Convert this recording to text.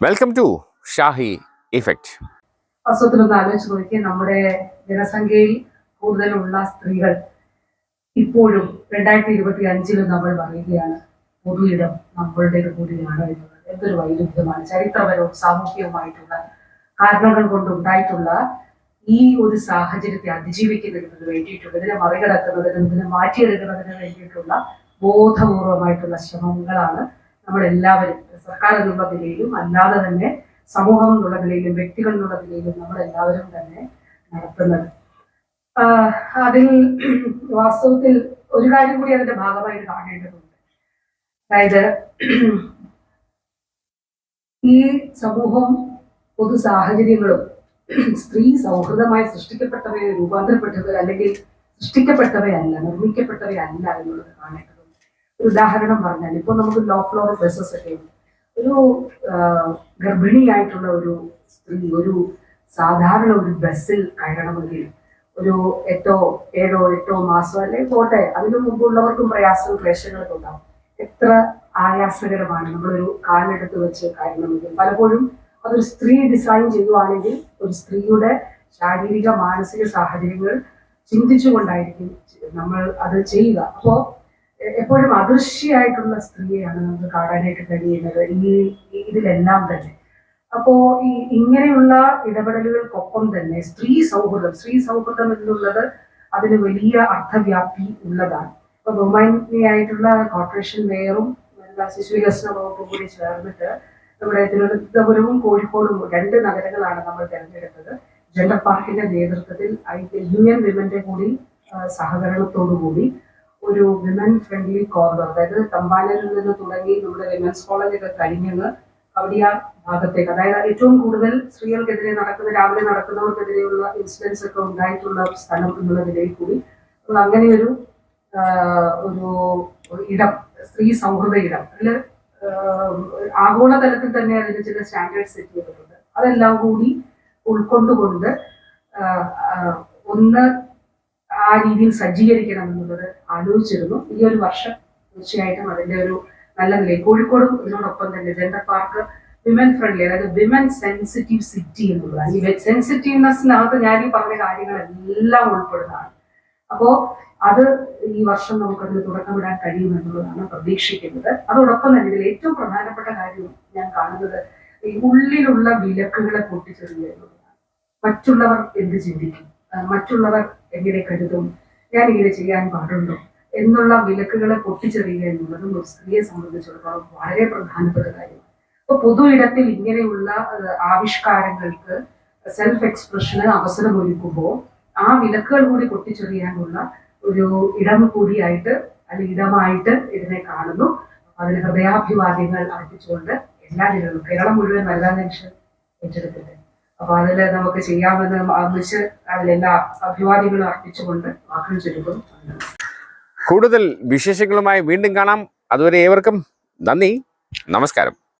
Welcome to Shahi effect നമ്മുടെ ജനസംഖ്യയിൽ കൂടുതലുള്ള സ്ത്രീകൾ ഇപ്പോഴും രണ്ടായിരത്തി ഇരുപത്തി അഞ്ചിലും നമ്മൾ പറയുകയാണ് പൊതു ഇടം നമ്മളുടേത് കൂടിയാണ് എന്നുള്ളത്. എന്തൊരു വൈരുദ്ധ്യമാണ് ചരിത്രപരവും സാമൂഹികവുമായിട്ടുള്ള കാരണങ്ങൾ കൊണ്ടുണ്ടായിട്ടുള്ള ഈ ഒരു സാഹചര്യത്തെ അതിജീവിക്കുന്നതിന് വേണ്ടിയിട്ടുള്ള ഇതിനെ മറികടക്കുന്നതിനും ഇതിനെ മാറ്റിയെടുക്കുന്നതിന് വേണ്ടിയിട്ടുള്ള ബോധപൂർവമായിട്ടുള്ള ശ്രമങ്ങളാണ് നമ്മൾ എല്ലാവരും സർക്കാർ എന്നുള്ള നിലയിലും അല്ലാതെ തന്നെ സമൂഹം എന്നുള്ള നിലയിലും വ്യക്തികൾ എന്നുള്ള നിലയിലും നമ്മൾ എല്ലാവരും തന്നെ നടത്തുന്നത്. അതിൽ വാസ്തവത്തിൽ ഒരു കാര്യം കൂടി അതിന്റെ ഭാഗമായിട്ട് കാണേണ്ടതുണ്ട്. അതായത് ഈ സമൂഹം പൊതു സാഹചര്യങ്ങളും സ്ത്രീ സൗഹൃദമായി സൃഷ്ടിക്കപ്പെട്ടവയെ രൂപാന്തരപ്പെട്ടത് അല്ലെങ്കിൽ സൃഷ്ടിക്കപ്പെട്ടവയല്ല നിർമ്മിക്കപ്പെട്ടവയല്ല എന്നുള്ളത് കാണേണ്ടതുണ്ട്. ഒരു ഉദാഹരണം പറഞ്ഞാൽ ഇപ്പോൾ നമുക്ക് ലോ ഫ്ലോർ ബസ്സസ് ഒക്കെ ഒരു ഗർഭിണിയായിട്ടുള്ള ഒരു സ്ത്രീ ഒരു സാധാരണ ഒരു ബസ്സിൽ കയറണമെങ്കിൽ ഒരു എട്ടോ ഏഴോ എട്ടോ മാസം അല്ലെങ്കിൽ പോട്ടെ അതിനു മുമ്പുള്ളവർക്കും പ്രയാസവും ക്ലേശങ്ങളൊക്കെ ഉണ്ടാവും. എത്ര ആയാസകരമാണ് നമ്മളൊരു കാലെടുത്ത് വെച്ച് കയറണമെങ്കിൽ. പലപ്പോഴും അതൊരു സ്ത്രീ ഡിസൈൻ ചെയ്യുവാണെങ്കിൽ ഒരു സ്ത്രീയുടെ ശാരീരിക മാനസിക സാഹചര്യങ്ങൾ ചിന്തിച്ചുകൊണ്ടായിരിക്കും നമ്മൾ അത് ചെയ്യുക. അപ്പോ എ- എപ്പോഴും അദൃശ്യമായിട്ടുള്ള സ്ത്രീയാണ് നമുക്ക് കാണാനായിട്ട് കഴിയുന്നത് ഈ ഇതിലെല്ലാം തന്നെ. അപ്പോ ഈ ഇങ്ങനെയുള്ള ഇടപെടലുകൾക്കൊപ്പം തന്നെ സ്ത്രീ സൗഹൃദം സ്ത്രീ സൗഹൃദം എന്നുള്ളത് അതിന് വലിയ അർത്ഥവ്യാപ്തി ഉള്ളതാണ്. ഇപ്പൊ ബഹുമാനിയായിട്ടുള്ള കോർപ്പറേഷൻ മേയറും ശിശു വികസന വകുപ്പും കൂടി ചേർന്നിട്ട് നമ്മുടെ തിരുവനന്തപുരവും കോഴിക്കോടും രണ്ട് നഗരങ്ങളാണ് നമ്മൾ തിരഞ്ഞെടുത്തത്. ജെൻഡർ പാർക്കിന്റെ നേതൃത്വത്തിൽ യൂണിയൻ വിമന്റെ കൂടി സഹകരണത്തോടു കൂടി ഒരു വിമൻ ഫ്രണ്ട്ലി കോർണർ അതായത് തമ്പാനയിൽ നിന്ന് തുടങ്ങി നമ്മുടെ വിമൻസ് കോളേജൊക്കെ കഴിഞ്ഞങ്ങ് കവടിയാർ ഭാഗത്തേക്ക്. അതായത് ഏറ്റവും കൂടുതൽ സ്ത്രീകൾക്കെതിരെ നടക്കുന്ന രാവിലെ നടക്കുന്നവർക്കെതിരെയുള്ള ഇൻസിഡൻസ് ഒക്കെ ഉണ്ടായിട്ടുള്ള സ്ഥലം എന്നുള്ള നിലയിൽ കൂടി. അങ്ങനെ ഒരു ഒരു ഇടം സ്ത്രീ സൗഹൃദ ഇടം. അതിൽ ആഗോളതലത്തിൽ തന്നെ അതിന് ചില സ്റ്റാൻഡേർഡ് സെറ്റ് ചെയ്തിട്ടുണ്ട്. അതെല്ലാം കൂടി ഉൾക്കൊണ്ടുകൊണ്ട് ഒന്ന് ആ രീതിയിൽ സജ്ജീകരിക്കണം എന്നുള്ളത് ആലോചിച്ചിരുന്നു. ഈ ഒരു വർഷം തീർച്ചയായിട്ടും അതിന്റെ ഒരു നല്ല നിലയിൽ കോഴിക്കോടും ഇതിനോടൊപ്പം തന്നെ ജെൻഡർ പാർക്ക് വിമൻ ഫ്രണ്ട്ലി അതായത് വിമൻ സെൻസിറ്റീവ് സിറ്റി എന്നുള്ളതാണ് ഈ സെൻസിറ്റീവ്നെസ്സിനകത്ത് ഞാൻ ഈ പറഞ്ഞ കാര്യങ്ങളെല്ലാം ഉൾപ്പെടുന്നതാണ്. അപ്പോ അത് ഈ വർഷം നമുക്കതിന് തുടക്കമിടാൻ കഴിയുമെന്നുള്ളതാണ് പ്രതീക്ഷിക്കുന്നത്. അതോടൊപ്പം തന്നെ ഇതിൽ ഏറ്റവും പ്രധാനപ്പെട്ട കാര്യം ഞാൻ കാണുന്നത് ഈ ഉള്ളിലുള്ള വിലക്കുകളെ പൊട്ടിച്ചെറിയുക എന്നുള്ളതാണ്. മറ്റുള്ളവർ എന്ത് ചിന്തിക്കും? മറ്റുള്ളവർ എങ്ങനെ കരുതും? ഞാൻ ഇങ്ങനെ ചെയ്യാൻ പാടുണ്ടോ? എന്നുള്ള വിലക്കുകളെ പൊട്ടിച്ചെറിയുക എന്നുള്ളതും ഒരു സ്ത്രീയെ സംബന്ധിച്ചിടത്തോളം വളരെ പ്രധാനപ്പെട്ട കാര്യമാണ് അപ്പൊ പൊതു ഇടത്തിൽ ഇങ്ങനെയുള്ള ആവിഷ്കാരങ്ങൾക്ക് സെൽഫ് എക്സ്പ്രഷന് അവസരമൊരുക്കുമ്പോൾ ആ വിലക്കുകൾ കൂടി പൊട്ടിച്ചെറിയാനുള്ള ഒരു ഇടം കൂടിയായിട്ട് അല്ലെങ്കിൽ ഇടമായിട്ട് ഇതിനെ കാണുന്നു. അതിന് ഹൃദയാഭിവാദ്യങ്ങൾ അർപ്പിച്ചുകൊണ്ട് എല്ലാ ജനങ്ങളും കേരളം മുഴുവൻ വനിതാ നിമിഷം ഏറ്റെടുത്തിട്ട് അപ്പൊ അതിൽ നമുക്ക് ചെയ്യാമെന്ന് ആവശ്യ അതിലെല്ലാ അഭിവാദികളും അർപ്പിച്ചുകൊണ്ട് വാക്കുകൾ ചുരുക്കും കൂടുതൽ വിശേഷങ്ങളുമായി വീണ്ടും കാണാം. അതുവരെ ഏവർക്കും നന്ദി. നമസ്കാരം.